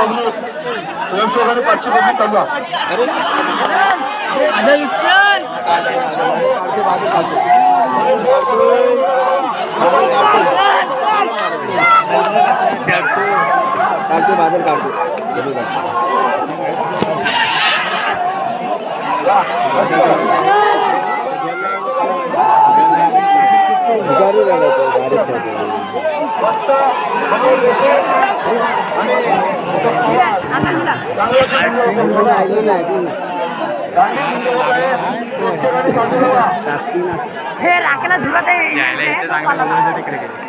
Public स्वयंसेवकांनी पाचशे public चालवा काढतो बादल काढतो विचारू झाला तो बारीक ऐकलं ना ऐकलं ना टाकती ना हे राखेला धुरत यायला इथे चांगलं बोलवलं तिकडे गेले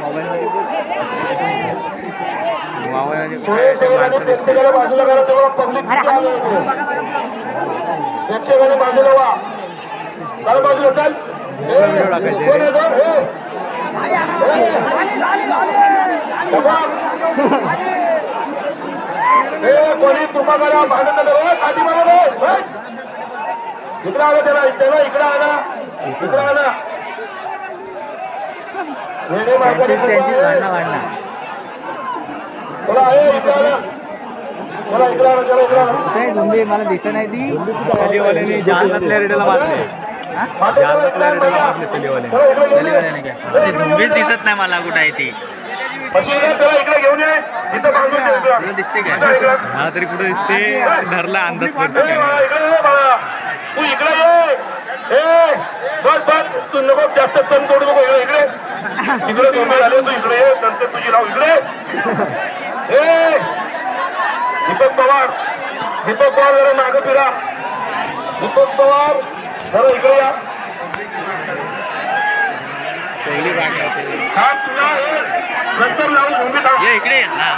मोबाईलमध्ये बघ काय ते माणसं दिसते. प्रेक्षकाने बाजूला करा तेव्हा पब्लिक प्रेक्षकाने बाजूला वा काय बाजूला चल ए, कोण आहे तो? ए. बाबा. ए, कोणी कृपा करा भांडण. खाली बघा रे. बस. इकडं आला त्याला त्याला इकडं आला इकडं आला आहे. भांडणं भांडणं झुंबी मला दिसत नाही ती. तलीवाल्याने जालन्यातल्या रेड्याला मारले. जालन्यातल्या रेड्याला मारले तलीवाल्याने गलीवाल्याने काय? ते झुंबीच दिसत नाही मला कुठं आहे ती. त्याला इकडे घेऊन ये. इथं बांधून ठेव तुला. तुला दिसते काय? मला तरी कुठे दिसते? धरला अंदाज बाळा. तू इकडे बस बस. तू नको जास्त तण तोडू नको इकडे इकडे. तू इकडे नंतर तुझी राव इकडे. ए दीपक पवार. दीपक पवार जरा मागं फिरा. दीपक पवार जरा इकडे या. हा तुला हे नंतर लावून ये इकडे हा.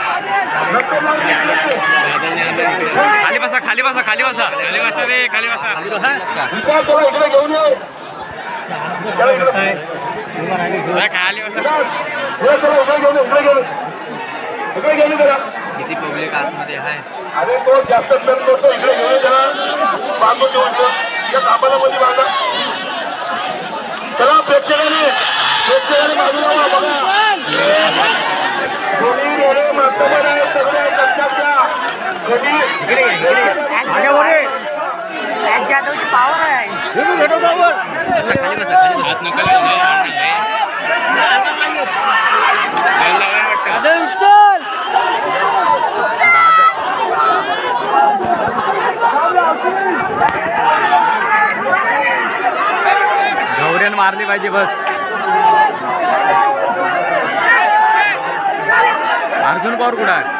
नंतर लावून इकडे. खाली बसा खाली बसा खाली बसा. खाली बसा रे खाली बसा. खाली बसा. इकडे घेऊन ये. चला इकडे. जरा खाली बसा. विकास, हे चला इकडे घेऊन ये, इकडे घेऊन ये. इकडे घेऊन ये जरा किती पब्लिक आतमध्ये आहे? अरे तो जास्त तण करतो इकडे घेऊन ये जरा बांधून या बांधा. चला प्रेक्षकांनी. प्रेक्षकांनी बाजूला बघा कोणी आहे. कधी इकडे इकडे पावर आहे. हात नका रन मारली पाहिजे बस. अर्जुन पवार कुठं कुठं आहे?